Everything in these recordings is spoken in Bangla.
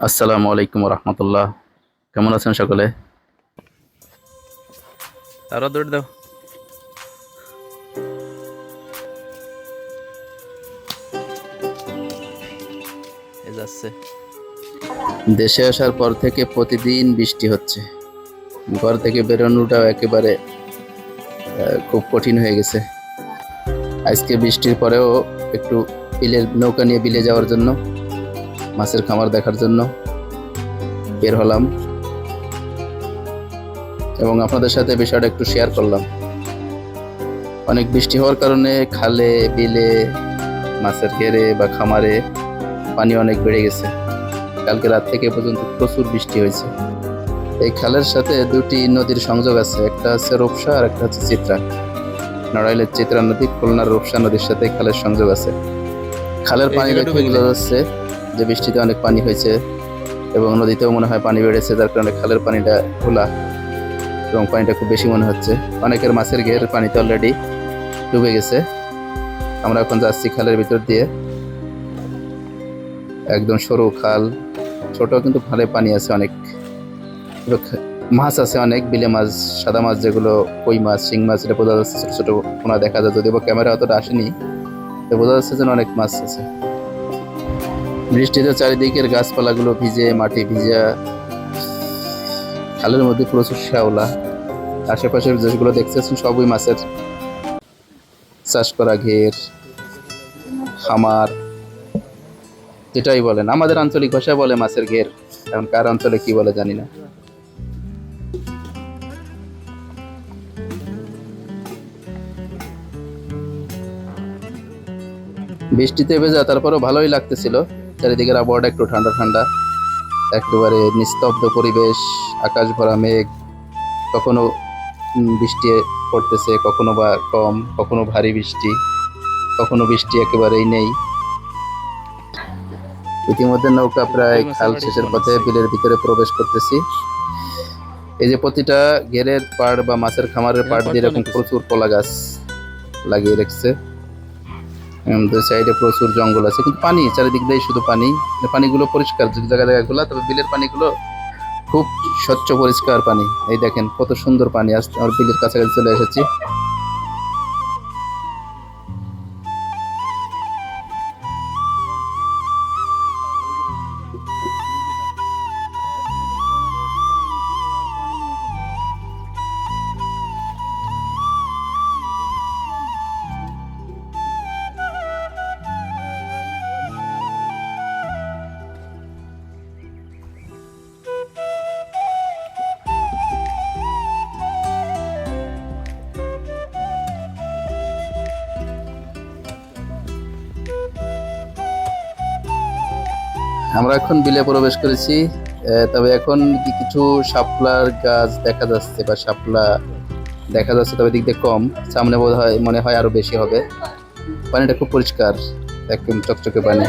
আসসালামু আলাইকুম রহমতুল্লাহ কেমন আছেন সকলে? আরও দৌড় দাও। যাচ্ছে। দেশে আসার পর থেকে প্রতিদিন বৃষ্টি হচ্ছে। ঘর থেকে বেরোনোটাও একেবারে খুব কঠিন হয়ে গেছে। আজকে বৃষ্টির পরেও একটু বিলের নৌকা নিয়ে বিলে যাওয়ার জন্য মাছের খামার দেখার জন্য বের হলাম এবং আপনাদের সাথে বিষয়টা একটু শেয়ার করলাম। অনেক বৃষ্টি হওয়ার কারণে খালে বিলে মাছের ঘেরে বা খামারে পানি অনেক বেড়ে গেছে। কালকে রাত থেকে পর্যন্ত প্রচুর বৃষ্টি হয়েছে। এই খালের সাথে দুটি নদীর সংযোগ আছে একটা হচ্ছে রূপসা আর একটা হচ্ছে চিত্রা। নড়াইলের চিত্রা নদী খুলনার রূপসা নদীর সাথে খালের সংযোগ আছে। খালের পানি দেখে বোঝা যাচ্ছে যে বৃষ্টিতে অনেক পানি হয়েছে এবং নদীতেও মনে হয় পানি বেড়েছে, যার কারণে খালের পানিটা খোলা এবং পানিটা খুব বেশি মনে হচ্ছে। অনেকের মাছের ঘের পানিতে অলরেডি ডুবে গেছে। আমরা এখন যাচ্ছি খালের ভিতর দিয়ে। একদম সরু খাল ছোট কিন্তু খালে পানি আছে অনেক। মাছ আছে অনেক, বিলে মাছ, সাদা মাছ যেগুলো, কই মাছ, শিং মাছ, এটা বোঝা যাচ্ছে ছোট ছোট দেখা যায়। যদিও ক্যামেরা অতটা আসেনি বোঝা যাচ্ছে যেন অনেক মাছ আছে। বৃষ্টিতে চারিদিকের গাছপালাগুলো ভিজে, মাটি ভিজা, খালের মধ্যে প্রচুর শ্যাওলা। আশেপাশের যেগুলো দেখতেছেন সবই মাছের চাষ করা ঘের, খামার যেটাই বলেন। আমাদের আঞ্চলিক ভাষায় বলে মাছের ঘের, এখন কার অঞ্চলে কি বলে জানি না। বৃষ্টিতে ভেজা, তারপরও ভালোই লাগতেছিল। চারিদিকের আবহাওয়াটা একটু ঠান্ডা ঠান্ডা একেবারে নিস্তব্ধ পরিবেশ আকাশ ভরা মেঘ কখনো বৃষ্টি পড়তেছে কখনো বা কম কখনো ভারী বৃষ্টি কখনো বৃষ্টি একেবারেই নেই। ইতিমধ্যে নৌকা প্রায় খাল শেষের পথে বিলের ভিতরে প্রবেশ করতেছি। এই যে প্রতিটা ঘেরের পাড় বা মাছের খামারের পাড় দিয়ে এরকম প্রচুর কলা গাছ লাগিয়ে রেখেছে। সাইডে প্রচুর জঙ্গল আছে, কিন্তু পানি, চারিদিক দিয়ে শুধু পানি। পানিগুলো পরিষ্কার জায়গা জায়গাগুলো তবে বিলের পানিগুলো খুব স্বচ্ছ, পরিষ্কার পানি। এই দেখেন, কত সুন্দর পানি, আজ আমার বিলের কাছাকাছি চলে এসেছি। আমরা এখন বিলে প্রবেশ করেছি তবে এখন কিছু শাপলার গাছ দেখা যাচ্ছে বা শাপলা দেখা যাচ্ছে, তবে দিক দিয়ে কম। সামনে বোধ হয় মনে হয় আরও বেশি হবে। পানিটা খুব পরিষ্কার, একদম চকচকে পানি।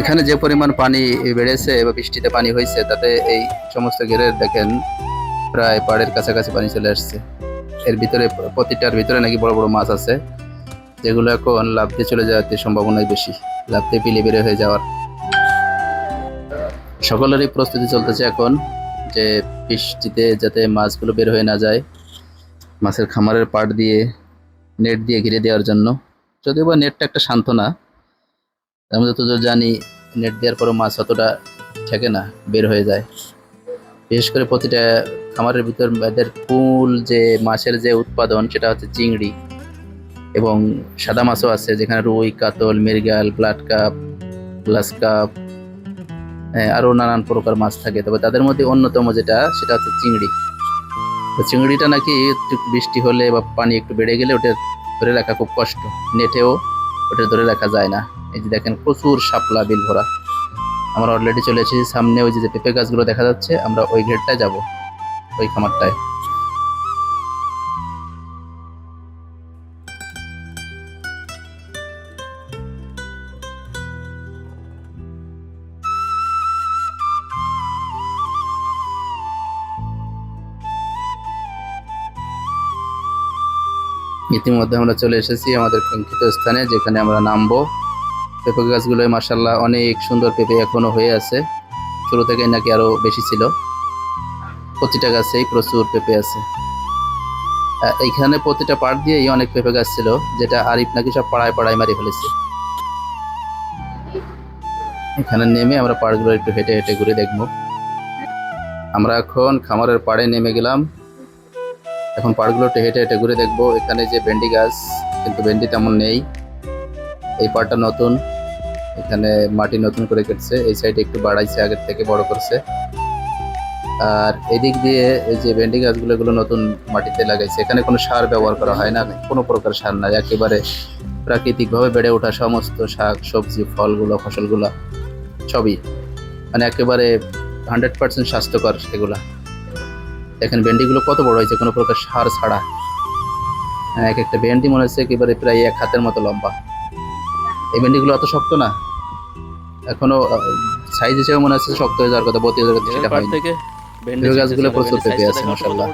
এখানে যে পরিমাণ পানি বেড়েছে বা বৃষ্টিতে পানি হয়েছে, তাতে এই সমস্ত ঘেরের দেখেন প্রায় পাড়ের কাছাকাছি পানি চলে আসছে। এর ভিতরে প্রতিটার ভিতরে নাকি বড় বড় মাছ আছে, যেগুলো এখন লাভ দিয়ে চলে যাওয়ার সম্ভাবনাই বেশি লাভ দিয়ে পিলে বেড়ে হয়ে যাওয়ার। সকলেরই প্রস্তুতি চলতেছে এখন যে বৃষ্টিতে যাতে মাছগুলো বের হয়ে না যায়, মাছের খামারের পাট দিয়ে নেট দিয়ে ঘিরে দেওয়ার জন্য। যদিও বা নেটটা একটা সান্ত্বনা আমি যতদূর জানি নেট দেওয়ার পরও মাছ অতটা থাকে না বের হয়ে যায়। বিশেষ করে প্রতিটা খামারের ভিতর এদের ফুল যে মাছের যে উৎপাদন সেটা হচ্ছে চিংড়ি এবং সাদা মাছও আছে যেখানে রুই কাতল মৃগাল ব্লাড কাপ গ্লাস কাপ হ্যাঁ, আরও নানান প্রকার মাছ থাকে। তবে তাদের মধ্যে অন্যতম যেটা সেটা হচ্ছে চিংড়ি। তো চিংড়িটা নাকি একটু বৃষ্টি হলে বা পানি একটু বেড়ে গেলে ওটা ধরে রাখা খুব কষ্ট। নেটেও ওটা ধরে রাখা যায় না। এই যে দেখেন প্রচুর শাপলা বিল ভরা। আমরা অলরেডি চলে এসেছি। সামনে ওই যে পেঁপে গাছগুলো দেখা যাচ্ছে, আমরা ওই ঘেরটায় যাব, ওই খামারটায়। ইতিমধ্যে আমরা চলে এসেছি আমাদের কাঙ্ক্ষিত স্থানে, যেখানে আমরা নামবো। পেঁপে গাছগুলো মাসাল্লাহ অনেক সুন্দর পেঁপে এখনও হয়ে আছে। শুরু থেকে নাকি আরও বেশি ছিল। প্রতিটা গাছেই প্রচুর পেঁপে আছে। এইখানে প্রতিটা পাড় দিয়েই অনেক পেঁপে গাছ ছিল, যেটা আরিফ নাকি সব পাড়ায় পাড়ায় মারি ফেলেছে। এখানে নেমে আমরা পাড়গুলো একটু হেঁটে হেঁটে ঘুরে দেখব। আমরা এখন খামারের পাড়ে নেমে গেলাম। এখন পাড়গুলো হেঁটে হেঁটে ঘুরে দেখব। এখানে যে ভেন্ডি গাছ, কিন্তু ভেন্ডি তেমন নেই। এই পাড়টা নতুন। এখানে মাটি নতুন করে কেটেছে। এই সাইডে একটু বাড়াইছে, আগের থেকে বড় করছে। আর এদিক দিয়ে এই যে ভেন্ডি গাছগুলো, এগুলো নতুন মাটিতে লাগাইছে। এখানে কোনো সার ব্যবহার করা হয় না, কোনো প্রকার সার নাই। একেবারে প্রাকৃতিকভাবে বেড়ে ওঠা সমস্ত শাক, সবজি, ফলগুলো, ফসলগুলো, সবই। মানে একেবারে হান্ড্রেড পার্সেন্ট স্বাস্থ্যকর এগুলা। দেখেন ভেন্ডিগুলো কত বড় হয়েছে? কোনো প্রকার সার ছাড়া। হ্যাঁ, এক একটা ভেন্ডি মনে হচ্ছে একেবারে প্রায় এক হাতের মতো লম্বা। এই ভেন্ডিগুলো অত শক্ত না। এখনও সাইজ হিসেবে মনে হচ্ছে শক্ত হয়ে যাওয়ার কথা বতি যাওয়ার কথা সেটা হয়নি। ভেন্ডি গাছগুলো প্রচুর পেঁপে আছে, টা মাশাআল্লাহ।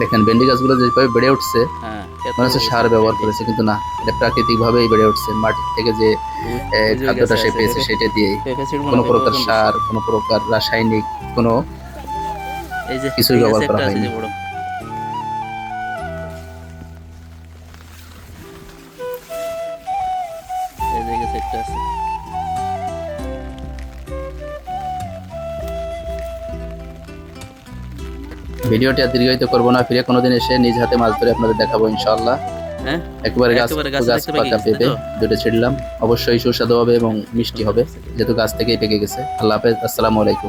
দেখেন ভেন্ডি গাছগুলো যেভাবে বেড়ে উঠছে হ্যাঁ, মনে হচ্ছে সার ব্যবহার করেছে কিন্তু না এটা প্রাকৃতিক ভাবেই বেড়ে উঠছে। মাটি থেকে যে খাদ্যটা সে পেয়েছে সেটা দিয়েই। কোনো প্রকার সার কোনো প্রকার রাসায়নিক কোনো এই যে কিছুই গাছে করা হয়নি। গাছে। ভিডিওটি আর দীর্ঘায়িত করব না ফিরে কোনোদিন এসে নিজ হাতে মাছ ধরে আপনাদের দেখাবো ইনশাআল্লাহ। হ্যাঁ? একেবারে গাছ একেবারে গাছ দেখতে পাকা গেছে, পেঁপে দুটো ছিড়লাম। অবশ্যই সুস্বাদু হবে এবং মিষ্টি হবে যেহেতু গাছ থেকেই পেকে গেছে। আল্লাহ হাফেজ আসসালামু আলাইকুম।